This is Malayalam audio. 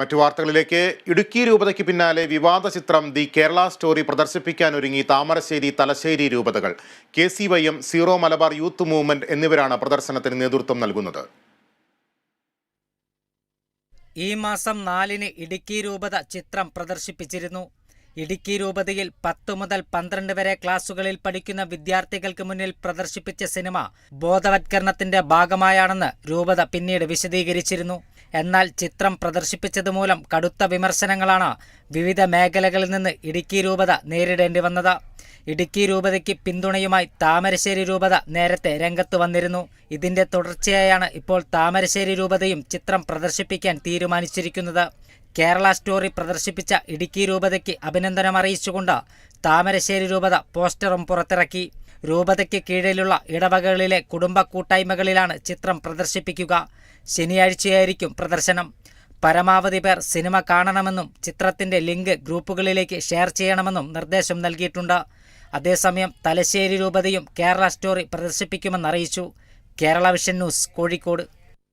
മറ്റു വാർത്തകളിലേക്ക്. ഇടുക്കി രൂപതയ്ക്ക് പിന്നാലെ വിവാദ ചിത്രം ദി കേരള സ്റ്റോറി പ്രദർശിപ്പിക്കാൻ ഒരുങ്ങി Thamarassery Thalassery രൂപതകൾ. K C Y M Syro Malabar youth movement എന്നിവരാണ് പ്രദർശനത്തിന് നേതൃത്വം നൽകുന്നത്. ഈ മാസം നാലിന് ഇടുക്കി രൂപത ചിത്രം പ്രദർശിപ്പിച്ചിരുന്നു. ഇടുക്കി രൂപതയിൽ പത്ത് മുതൽ പന്ത്രണ്ട് വരെ ക്ലാസുകളിൽ പഠിക്കുന്ന വിദ്യാർത്ഥികൾക്ക് മുന്നിൽ പ്രദർശിപ്പിച്ച സിനിമ ബോധവത്കരണത്തിന്റെ ഭാഗമായാണെന്ന് രൂപത പിന്നീട് വിശദീകരിച്ചിരുന്നു. എന്നാൽ ചിത്രം പ്രദർശിപ്പിച്ചത് മൂലം കടുത്ത വിമർശനങ്ങളാണ് വിവിധ മേഖലകളിൽ നിന്ന് ഇടുക്കി രൂപത നേരിടേണ്ടി വന്നത്. ഇടുക്കി രൂപതയ്ക്ക് പിന്തുണയുമായി താമരശ്ശേരി രൂപത നേരത്തെ രംഗത്ത് വന്നിരുന്നു. ഇതിന്റെ തുടർച്ചയായാണ് ഇപ്പോൾ താമരശ്ശേരി രൂപതയും ചിത്രം പ്രദർശിപ്പിക്കാൻ തീരുമാനിച്ചിരിക്കുന്നത്. കേരള സ്റ്റോറി പ്രദർശിപ്പിച്ച ഇടുക്കി രൂപതയ്ക്ക് അഭിനന്ദനം അറിയിച്ചുകൊണ്ട് താമരശ്ശേരി രൂപത പോസ്റ്ററും പുറത്തിറക്കി. രൂപതയ്ക്ക് കീഴിലുള്ള ഇടവകകളിലെ കുടുംബ കൂട്ടായ്മകളിലാണ് ചിത്രം പ്രദർശിപ്പിക്കുക. ശനിയാഴ്ചയായിരിക്കും പ്രദർശനം. പരമാവധി പേർ സിനിമ കാണണമെന്നും ചിത്രത്തിന്റെ ലിങ്ക് ഗ്രൂപ്പുകളിലേക്ക് ഷെയർ ചെയ്യണമെന്നും നിർദ്ദേശം നൽകിയിട്ടുണ്ട്. അതേസമയം തലശ്ശേരി രൂപതയും കേരള സ്റ്റോറി പ്രദർശിപ്പിക്കുമെന്നറിയിച്ചു കേരള വിഷൻ ന്യൂസ് കോഴിക്കോട്.